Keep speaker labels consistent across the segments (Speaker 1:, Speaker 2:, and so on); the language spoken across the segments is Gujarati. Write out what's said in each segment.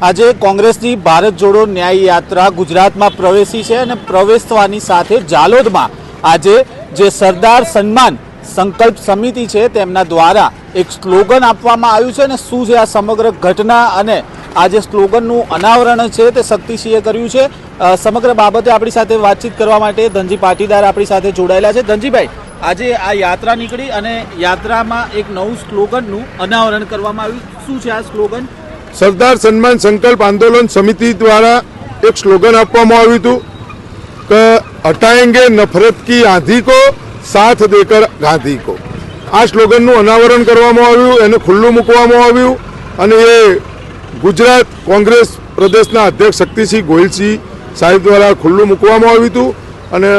Speaker 1: આજે કોંગ્રેસની ભારત જોડો ન્યાય યાત્રા ગુજરાતમાં પ્રવેશી છે અને પ્રવેશવાની સાથે જાલોદમાં આજે જે સરદાર સન્માન સંકલ્પ સમિતિ છે તેમના દ્વારા એક સ્લોગન આપવામાં આવ્યું છે અને શું છે આ સમગ્ર ઘટના અને આ જે સ્લોગનનું અનાવરણ છે તે શક્તિસિંહે કર્યું છે. સમગ્ર બાબતે આપણી સાથે વાતચીત કરવા માટે ધનજી પાટીદાર આપણી સાથે જોડાયેલા છે. ધનજીભાઈ, આજે આ યાત્રા નીકળી અને યાત્રામાં એક નવું સ્લોગનનું અનાવરણ કરવામાં આવ્યું. શું છે આ સ્લોગન?
Speaker 2: સરદાર સન્માન સંકલ્પ આંદોલન સમિતિ દ્વારા એક સ્લોગન આપવામાં આવ્યું હતું કે હટાએંગે નફરત કી આંધી કો, સાથ દેકર ગાંધી કો. આ સ્લોગનનું અનાવરણ કરવામાં આવ્યું, એને ખુલ્લું મૂકવામાં આવ્યું અને એ ગુજરાત કોંગ્રેસ પ્રદેશના અધ્યક્ષ શક્તિસિંહ ગોહિલસિંહ સાહેબ દ્વારા ખુલ્લું મૂકવામાં આવ્યું હતું અને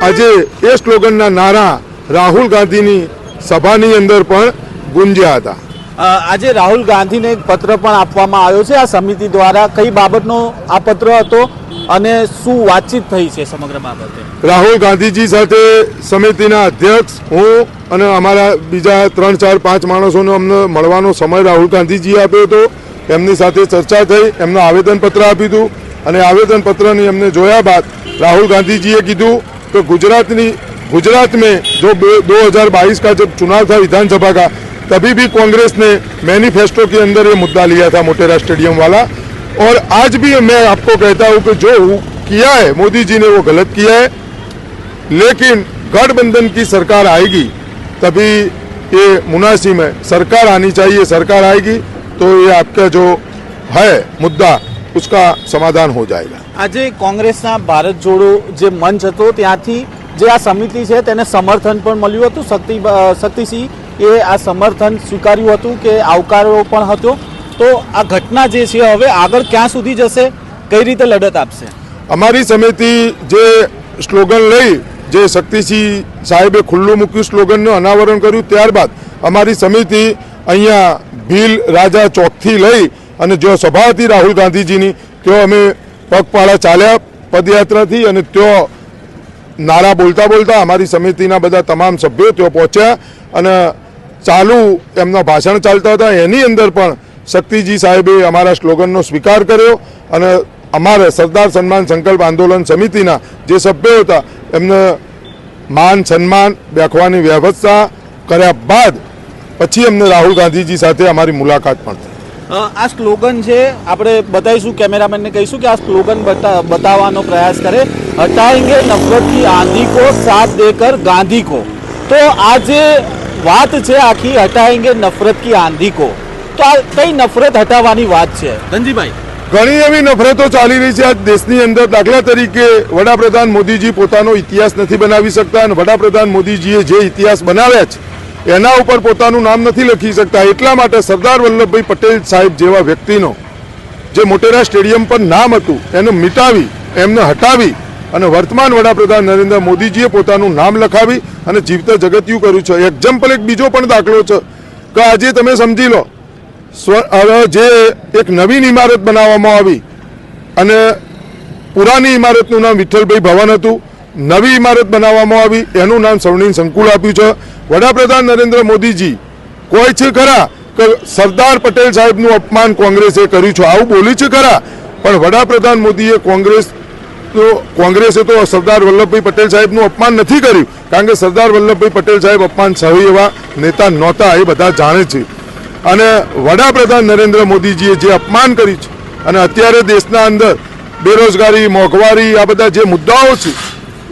Speaker 2: આજે એ સ્લોગનના નારા રાહુલ ગાંધીની સભાની અંદર પણ ગુંજ્યા હતા.
Speaker 1: આજે રાહુલ ગાંધીને એક પત્ર પણ આપવામાં આવ્યો છે આ સમિતિ દ્વારા કઈ બાબતનો આ પત્ર હતો અને શું વાતચીત થઈ છે સમગ્ર બાબતે
Speaker 2: રાહુલ ગાંધીજી સાથે સમિતિના અધ્યક્ષ હું અને અમારા બીજા ત્રણ ચાર પાંચ માણસોનો અમને મળવાનો સમય રાહુલ ગાંધીજીએ આપ્યો હતો એમની સાથે ચર્ચા થઈ એમને આવેદનપત્ર આપ્યું હતું અને આવેદનપત્રની એમને જોયા બાદ राहुल गांधी जी ने कीधु कि गुजरात ની गुजरात में जो दो हजार बाईस का जब चुनाव था विधानसभा का तभी भी कांग्रेस ने मैनिफेस्टो के अंदर ये मुद्दा लिया था मोटेरा स्टेडियम वाला और आज भी मैं आपको कहता हूं कि जो किया है मोदी जी ने वो गलत किया है लेकिन गठबंधन की सरकार आएगी तभी ये मुनासिब है सरकार आनी चाहिए सरकार आएगी तो ये आपका जो है मुद्दा उसका समाधान हो जाएगा
Speaker 1: આજે કોંગ્રેસના ભારત જોડો જે મંચ હતો ત્યાંથી જે આ સમિતિ છે તેને સમર્થન પણ મળ્યું હતું શક્તિ અ, શક્તિસિંહ એ આ સમર્થન સ્વીકાર્યું હતું કે આવકારો પણ હતો. તો આ ઘટના જે છે હવે આગળ ક્યાં સુધી જશે, કઈ રીતે લડત આપશે?
Speaker 2: અમારી સમિતિ જે સ્લોગન લઈ, જે શક્તિસિંહ સાહેબે ખુલ્લું મૂક્યું સ્લોગનનું અનાવરણ કર્યું, ત્યારબાદ અમારી સમિતિ અહીંયા ભીલ રાજા ચોકથી લઈ અને જો સભા હતી રાહુલ ગાંધીજીની, ત્યાં અમે પગપાળા ચાલ્યા પદયાત્રાથી અને ત્યાં નારા બોલતા બોલતા અમારી સમિતિના બધા તમામ સભ્યો ત્યાં પહોંચ્યા અને ચાલુ એમના ભાષણ ચાલતા હતા. એની અંદર પણ શક્તિજી સાહેબે અમારા સ્લોગનનો સ્વીકાર કર્યો અને અમારે સરદાર સન્માન સંકલ્પ આંદોલન સમિતિના જે સભ્યો હતા, એમને માન, સન્માન બેખવાની વ્યવસ્થા કર્યા બાદ પછી એમને રાહુલ ગાંધીજી સાથે અમારી મુલાકાત પણ થઈ.
Speaker 1: આ સ્લોગન છે, આપણે બતાવીશું, કેમેરામેનને કહીશું કે આ સ્લોગન બતાવવાનો પ્રયાસ કરે. હટાએંગે નફરત કી આંધી કો સાથ દેકર ગાંધી કો. તો આ જે વાત છે આખી હટાએંગે નફરત કી આંધી કો. તો આ કઈ નફરત હટાવવાની વાત છે? ધનજીભાઈ.
Speaker 2: ઘણી એવી નફરતો ચાલી રહી છે આ દેશની અંદર. દાખલા તરીકે વડાપ્રધાન મોદીજી પોતાનો ઇતિહાસ નથી બનાવી શકતા અને વડાપ્રધાન મોદીજીએ જે ઇતિહાસ બનાવ્યા છે એના ઉપર પોતાનું નામ નથી લખી શકતા. એટલા માટે સરદાર વલ્લભભાઈ પટેલ સાહેબ જેવા વ્યક્તિનો જે મોટેરા સ્ટેડિયમ પર નામ હતું એને મિટાવી એમને હટાવી અને વર્તમાન વડાપ્રધાન નરેન્દ્ર મોદીજીએ પોતાનું નામ લખાવી અને જીવતા જગત્યું કર્યું છે. એક્ઝામ્પલ એક બીજો પણ દાખલો છે કે આજે તમે સમજી લો હવે જે એક નવીન ઇમારત બનાવવામાં આવી અને પુરાની ઇમારતનું નામ વિઠ્ઠલભાઈ ભવન હતું, નવી ઇમારત બનાવવામાં આવી, એનું નામ સ્વર્ણિમ સંકુલ આપ્યું છે. વડાપ્રધાન નરેન્દ્ર મોદીજી કોઈ છે ખરા કે સરદાર પટેલ સાહેબનું અપમાન કોંગ્રેસે કર્યું છે? આવું બોલ્યું છે ખરા, પણ વડાપ્રધાન મોદીએ કોંગ્રેસ તો કોંગ્રેસે તો સરદાર વલ્લભભાઈ પટેલ સાહેબનું અપમાન નથી કર્યું. કારણ કે સરદાર વલ્લભભાઈ પટેલ સાહેબ અપમાન સહી એવા નેતા નહોતા, એ બધા જાણે છે. અને વડાપ્રધાન નરેન્દ્ર મોદીજીએ જે અપમાન કર્યું છે, અને અત્યારે દેશના અંદર બેરોજગારી, મોંઘવારી, આ બધા જે મુદ્દાઓ છે,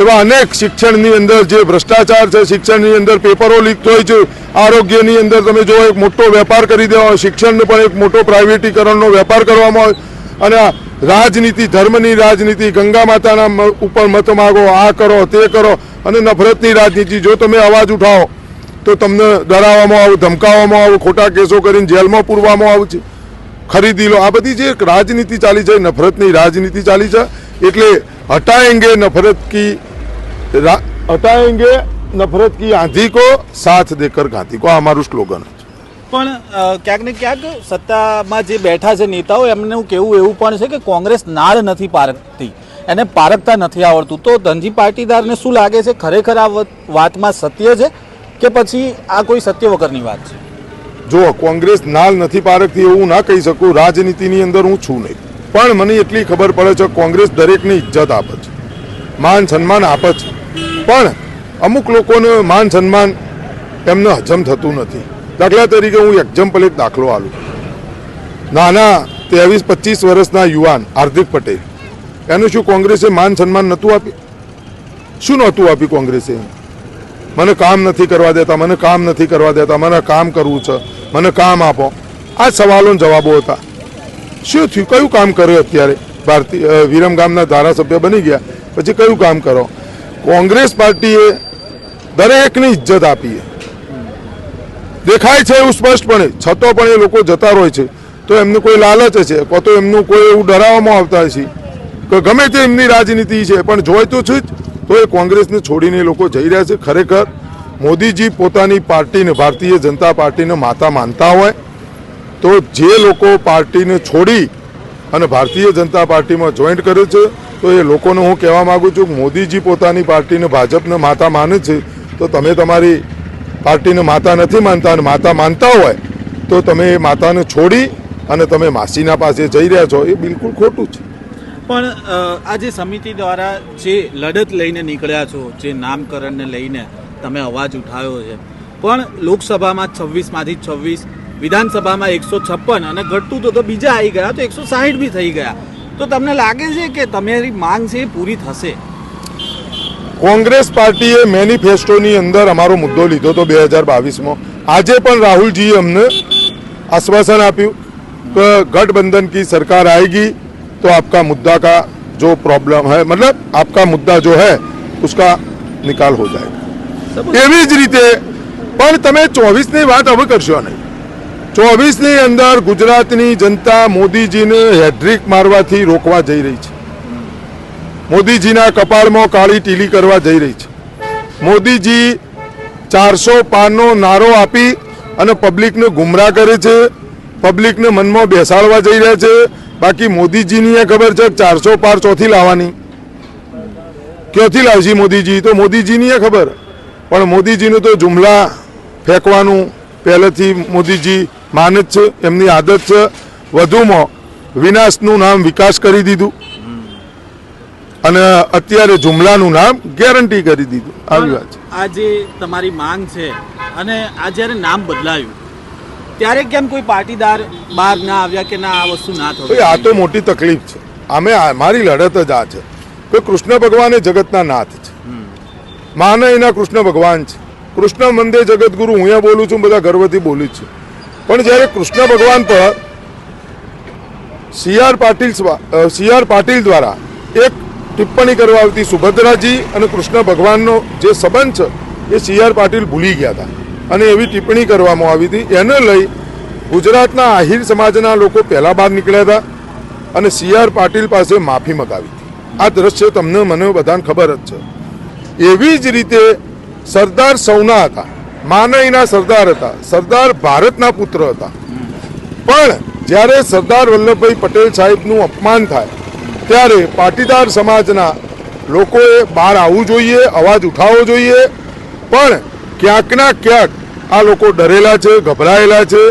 Speaker 2: એવા અનેક શિક્ષણની અંદર જે ભ્રષ્ટાચાર છે, શિક્ષણની અંદર પેપરો લીક થાય છે, આરોગ્યની અંદર તમે જો એક મોટો વેપાર કરી દેવા હોય શિક્ષણને પણ એક મોટો પ્રાઇવેટીકરણનો વેપાર કરવામાં આવે. અને રાજનીતિ, ધર્મની રાજનીતિ, ગંગા માતાના ઉપર મત માગો, આ કરો, તે કરો અને નફરતની રાજનીતિ. જો તમે અવાજ ઉઠાવો, તો તમને ડરાવવામાં આવું, ધમકાવવામાં આવું, ખોટા કેસો કરીને જેલમાં પૂરવામાં આવું ખરીદી લો. આ બધી જે રાજનીતિ ચાલી છે, નફરતની રાજનીતિ ચાલી છે, એટલે હટાએંગે નફરત કી હટાએંગે નફરત કી આંધી કો સાથ દેકર ગાંધી કો આ મારું સ્લોગન છે
Speaker 1: પણ ક્યાંક ને ક્યાંક સત્તામાં જે બેઠા છે નેતાઓ, એમનું કેવું એવું પણ છે કે કોંગ્રેસ નાળ નથી પારખતી એને પારખતા નથી આવડતું. તો ધનજી પાટીદારને શું લાગે છે? ખરેખર આ વાતમાં સત્ય છે કે પછી આ કોઈ સત્ય વગરની વાત છે?
Speaker 2: જો કોંગ્રેસ નાલ નથી પારખતી એવું ના કહી શકું, રાજનીતિની અંદર હું છું નહીં. પણ મને એટલી ખબર પડે છે, કોંગ્રેસ દરેકને ઇજ્જત આપે છે. માન સન્માન આપે છે. પણ અમુક લોકોને માન સન્માન એમને હજમ થતું નથી. દાખલા તરીકે હું એક્ઝામ્પલ એક દાખલો આલું. નાના ત્રેવીસ, પચીસ વર્ષના યુવાન હાર્દિક પટેલ. એનું શું કોંગ્રેસે માન સન્માન નહોતું આપ્યું? શું નહોતું આપ્યું કોંગ્રેસે? મને કામ નથી કરવા દેતા, મને કામ નથી કરવા દેતા, મને કામ કરવું છે, મને કામ આપો. આ સવાલોના જવાબો હતા. શું થયું? કયું કામ કર્યું અત્યારે? ભારતીય વિરમ ગામના ધારાસભ્ય બની ગયા. પછી કયું કામ કરો? કોંગ્રેસ પાર્ટીએ દરેકની ઇજ્જત આપી છે. દેખાય છે એવું સ્પષ્ટપણે. છતો પણ એ લોકો જતા રહે છે. તો એમને કોઈ લાલચ છે કો તો એમનું કોઈ એવું ડરાવવામાં આવતા છે કે ગમે તે એમની રાજનીતિ છે, પણ જોઈ તો છે તો એ કોંગ્રેસને છોડીને લોકો જઈ રહ્યા છે. ખરેખર, મોદીજી પોતાની પાર્ટીને, ભારતીય જનતા પાર્ટીને માતા માનતા હોય, તો જે લોકો પાર્ટીને છોડી અને ભારતીય જનતા પાર્ટીમાં જોઈન્ટ કરે છે, તો એ લોકોને હું કહેવા માગું છું, મોદીજી પોતાની પાર્ટીને ભાજપને માતા માને છે, તો તમે તમારી પાર્ટીને માતા નથી માનતા અને માતા માનતા હોય, તો તમે એ માતાને છોડી અને તમે માસીના પાસે જઈ રહ્યા છો, એ બિલકુલ ખોટું છે.
Speaker 1: પણ આ જે સમિતિ દ્વારા જે લડત લઈને નીકળ્યા છો, જે નામકરણને લઈને તમે અવાજ ઉઠાવ્યો છે, પણ લોકસભામાં છવ્વીસમાંથી છવ્વીસ, વિધાનસભામાં એકસો છપ્પન અને ઘટતું તો તો બીજા આવી ગયા, તો એકસો સાહીઠ બી થઈ ગયા. તો તમને લાગે છે કે તમારી માંગ છે એ પૂરી થશે?
Speaker 2: કોંગ્રેસ પાર્ટીએ મેનિફેસ્ટોની અંદર અમારો મુદ્દો લીધો હતો બે હજાર બાવીસમાં આજે પણ રાહુલજીએ અમને આશ્વાસન આપ્યું કે गठबंधन की सरकार आएगी तो आपका मुद्दा का जो प्रॉब्लम है मतलब आपका मुद्दा जो है उसका निकाल हो जाएगा એવી જ રીતે પણ તમે ચોવીસની વાત હવે કરશો નહીં ચોવીસની અંદર ગુજરાતની જનતા મોદીજીને હેડ્રિક મારવાથી રોકવા જઈ રહી છે મોદીજીના કપાળમાં કાળી ટીલી કરવા જઈ રહી છે. મોદીજી ચારસો પાનનો નારો આપી અને પબ્લિકને ગુમરાહ કરે છે, પબ્લિકને મનમાં બેસાડવા જઈ રહ્યા છે. બાકી મોદીજીની એ ખબર છે, ચારસો પાર ચોથી લાવવાની. ક્યાંથી લાવશે મોદીજી? તો મોદીજીની ખબર. પણ મોદીજીનું તો જુમલા ફેંકવાનું પહેલેથી મોદીજી માને જ છે, એમની આદત છે. વધુમાં વિનાશનું નામ વિકાસ કરી દીધું. અને અત્યારે જુમલાનું નામ ગેરંટી કરી દીધું. આવી વાત છે.
Speaker 1: આ જે તમારી માંગ છે અને આ જ્યારે નામ બદલાયું ત્યારે કેમ કોઈ પાટીદાર બહાર ના આવ્યા કે ના આ વસ્તુ ના
Speaker 2: ભાઈ આ તો મોટી તકલીફ છે. અમે મારી લડત જ આ છે કે કૃષ્ણ ભગવાન એ જગતના નાથ છે. માને એના કૃષ્ણ ભગવાન છે. કૃષ્ણ મંદે જગતગુરુ હું બોલું છું બધા ગર્વથી બોલું છું. પણ જ્યારે કૃષ્ણ ભગવાન પર C R Patil C R Patil દ્વારા એક ટિપ્પણી કરવા આવતી સુભદ્રાજી અને કૃષ્ણ ભગવાનનો જે સંબંધ છે, એ સી આર પાટીલ ભૂલી ગયા હતા. અને એવી ટિપ્પણી કરવામાં આવી હતી. એને લઈ ગુજરાતના આહિર સમાજના લોકો પહેલા બહાર નીકળ્યા હતા અને સી આર પાટીલ પાસે માફી મગાવી હતી. આ દ્રશ્ય તમને મને બધાને ખબર જ છે. એવી જ રીતે સરદાર સૌના હતા માનઈના સરદાર હતા, સરદાર ભારતના પુત્ર હતા. પણ જ્યારે સરદાર વલ્લભભાઈ પટેલ સાહેબનું અપમાન થાય ત્યારે પાટીદાર સમાજના લોકોએ બહાર આવવું જોઈએ, અવાજ ઉઠાવવો જોઈએ. પણ ક્યાંકના ક્યાંક આ લોકો ડરેલા છે, ગભરાયેલા છે,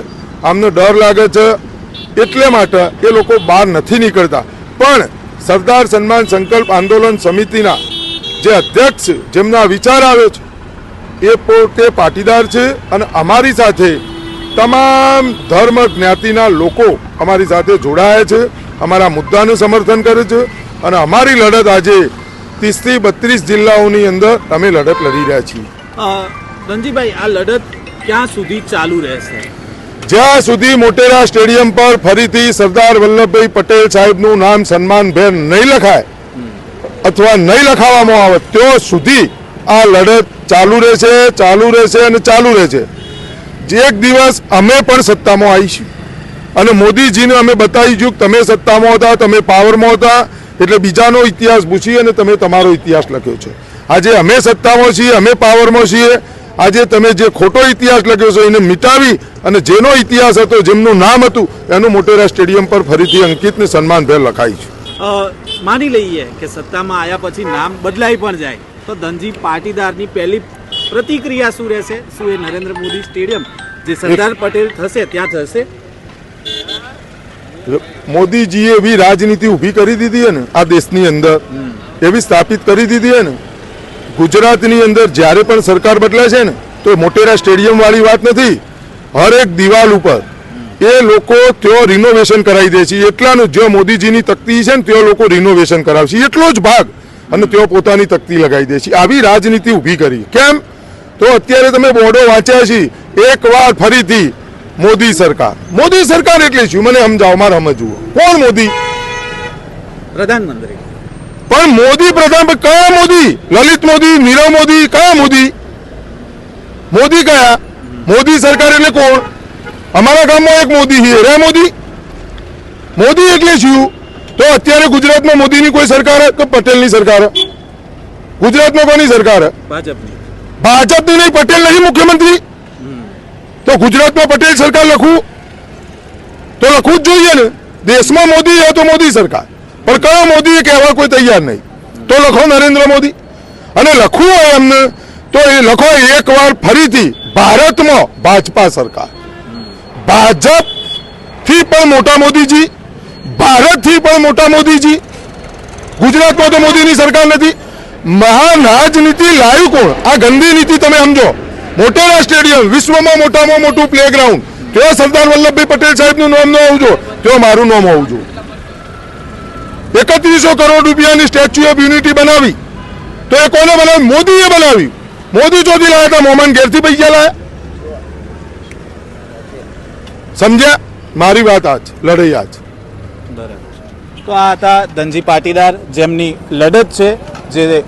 Speaker 2: આમને ડર લાગે છે. એટલે માટે એ લોકો બહાર નથી નીકળતા. પણ સરદાર સન્માન સંકલ્પ આંદોલન સમિતિના જે અધ્યક્ષ જેમના વિચાર આવે છે, એ પોતે પાટીદાર છે અને અમારી સાથે તમામ ધર્મ જ્ઞાતિના લોકો અમારી સાથે જોડાયા છે. અમારા મુદ્દાનું સમર્થન કરે છે અને અમારી લડત આજે ત્રીસથી બત્રીસ જિલ્લાઓની અંદર અમે લડત લડી રહ્યા છીએ.
Speaker 1: અ, આ લડત ક્યાં સુધી ચાલુ રહેશે?
Speaker 2: જ્યાં સુધી મોટેરા સ્ટેડિયમ પર ફરીથી સરદાર વલ્લભભાઈ પટેલ સાહેબનું નામ સન્માનભેર નહીં લખાય અથવા નહીં લખાવવામાં આવે ત્યાં સુધી આ લડત ચાલુ રહેશે ચાલુ રહેશે અને ચાલુ રહેશે. જે એક દિવસ અમે પણ સત્તામાં આવીશું. અને મોદીજીને અમે બતાવીશું કે તમે સત્તામાં હતા તમે પાવરમાં હતા એટલે બીજાનો ઇતિહાસ પૂછી અને તમે તમારો ઇતિહાસ લખ્યો છે. આજે અમે સત્તામાં છીએ અમે પાવરમાં છીએ. આજે તમે જે ખોટો ઇતિહાસ લખ્યો છે એને મિટાવી અને જેનો ઇતિહાસ હતો જેમનું નામ હતું એનું મોટેરા સ્ટેડિયમ પર ફરીથી અંકિતને સન્માનભેર લખાય છે.
Speaker 1: માની લઈએ કે સત્તામાં આવ્યા પછી નામ બદલાઈ પણ જાય તો ધનજી પાટીદારની પહેલી પ્રતિક્રિયા શું રહેશે? શું એ નરેન્દ્ર મોદી સ્ટેડિયમ જે સરદાર પટેલ થશે ત્યાં થશે
Speaker 2: મોદીજીએ એવી રાજનીતિ ઊભી કરી દીધી છે ને આ દેશની અંદર. એવી સ્થાપિત કરી દીધી છે ને. ગુજરાતની અંદર જ્યારે પણ સરકાર બદલે છે ને તો મોટેરા સ્ટેડિયમ વાળી વાત નથી. હરેક દિવાલ ઉપર એ લોકો તેઓ રિનોવેશન કરાવી દે છે. એટલાનું જો મોદીજીની તકતી છે ને ત્યાં લોકો રિનોવેશન કરાવશે. એટલો જ ભાગ અને તેઓ પોતાની તકતી લગાવી દે છે. આવી રાજનીતિ ઊભી કરી. કેમ? તો અત્યારે તમે બોર્ડો વાંચ્યા છે. એક વાર ફરીથી મોદી સરકાર. મોદી સરકાર એટલે શું? મને સમજાવો મારે સમજવું. કોણ મોદી?
Speaker 1: પ્રધાનમંત્રી.
Speaker 2: પણ મોદી પ્રધાન કયા મોદી? લલિત મોદી નીરવ મોદી કયા મોદી? મોદી કયા? મોદી સરકાર એટલે કોણ? અમારા ગામમાં એક મોદી છે. રે મોદી? મોદી એટલે શું? તો અત્યારે ગુજરાતમાં મોદીની કોઈ સરકાર કે પટેલની સરકાર? ગુજરાતમાં કોની સરકાર?
Speaker 1: ભાજપની.
Speaker 2: ભાજપની નહીં પટેલ નહીં મુખ્યમંત્રી? તો ગુજરાતમાં પટેલ સરકાર લખવું તો લખવું જ જોઈએ ને. દેશમાં મોદી હોય તો મોદી સરકાર. પણ કયો મોદી કહેવા કોઈ તૈયાર નહીં. તો લખો નરેન્દ્ર મોદી. અને લખવું હોય એમને, તો એ લખો એકવાર ફરીથી ભારતમાં ભાજપા સરકાર. ભાજપથી પણ મોટા મોદીજી ભારતથી પણ મોટા મોદીજી. ગુજરાતમાં તો મોદીની સરકાર નથી. મહાન રાજનીતિ લાવ્યું કોણ? આ ગંદી નીતિ તમે સમજો. મોટેરા સ્ટેડિયમ, વિશ્વમાં મોટામાં મોટું પ્લેગ્રાઉન્ડ ત્યાં સરદાર વલ્લભભાઈ પટેલ સાહેબનું નામ ન હોવું જોઈએ ત્યાં મારું નામ હોવું જોઈએ. એકત્રીસો કરોડ રૂપિયાની સ્ટેચ્યુ ઓફ યુનિટી બનાવી. તો એ કોને બનાવી મોદીએ બનાવી મોદી ચોથી લાયા હતા મોહમ્મદ ઘેરથી પૈસા લાયા. સમજ્યા? મારી વાત આ છે, લડાઈ આ છે.
Speaker 1: તો આ હતા ધનજી પાટીદાર, જેમની લડત છે, જે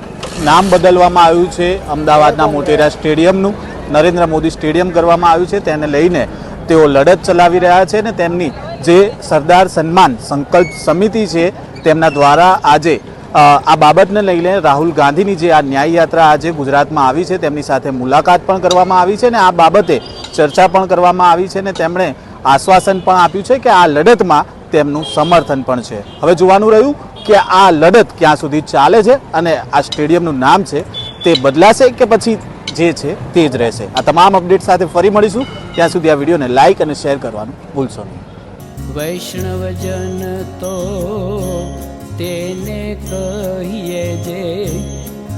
Speaker 1: નામ બદલવામાં આવ્યું છે અમદાવાદના મોટેરા સ્ટેડિયમનું. નરેન્દ્ર મોદી સ્ટેડિયમ કરવામાં આવ્યું છે. તેને લઈને તેઓ લડત ચલાવી રહ્યા છે ને તેમની જે સરદાર સન્માન સંકલ્પ સમિતિ છે, તેમના દ્વારા આજે આ બાબતને લઈને રાહુલ ગાંધીની જે આ ન્યાય યાત્રા આજે ગુજરાતમાં આવી છે, તેમની સાથે મુલાકાત પણ કરવામાં આવી છે અને આ બાબતે ચર્ચા પણ કરવામાં આવી છે ને તેમણે આશ્વાસન પણ આપ્યું છે કે આ લડતમાં તેમનું સમર્થન પણ છે. હવે જોવાનું રહ્યું કે આ લડત ક્યાં સુધી ચાલે છે અને આ સ્ટેડિયમનું નામ છે તે બદલાશે કે પછી જે છે તે જ રહેશે. આ તમામ અપડેટ સાથે ફરી મળીશું. ત્યાં સુધી આ વિડીયોને લાઈક અને શેર કરવાનું ભૂલશો નહીં.
Speaker 3: વૈષ્ણવજન તો તેને કહીએ જે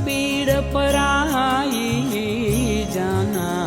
Speaker 3: પીડ પરાઈ જાના.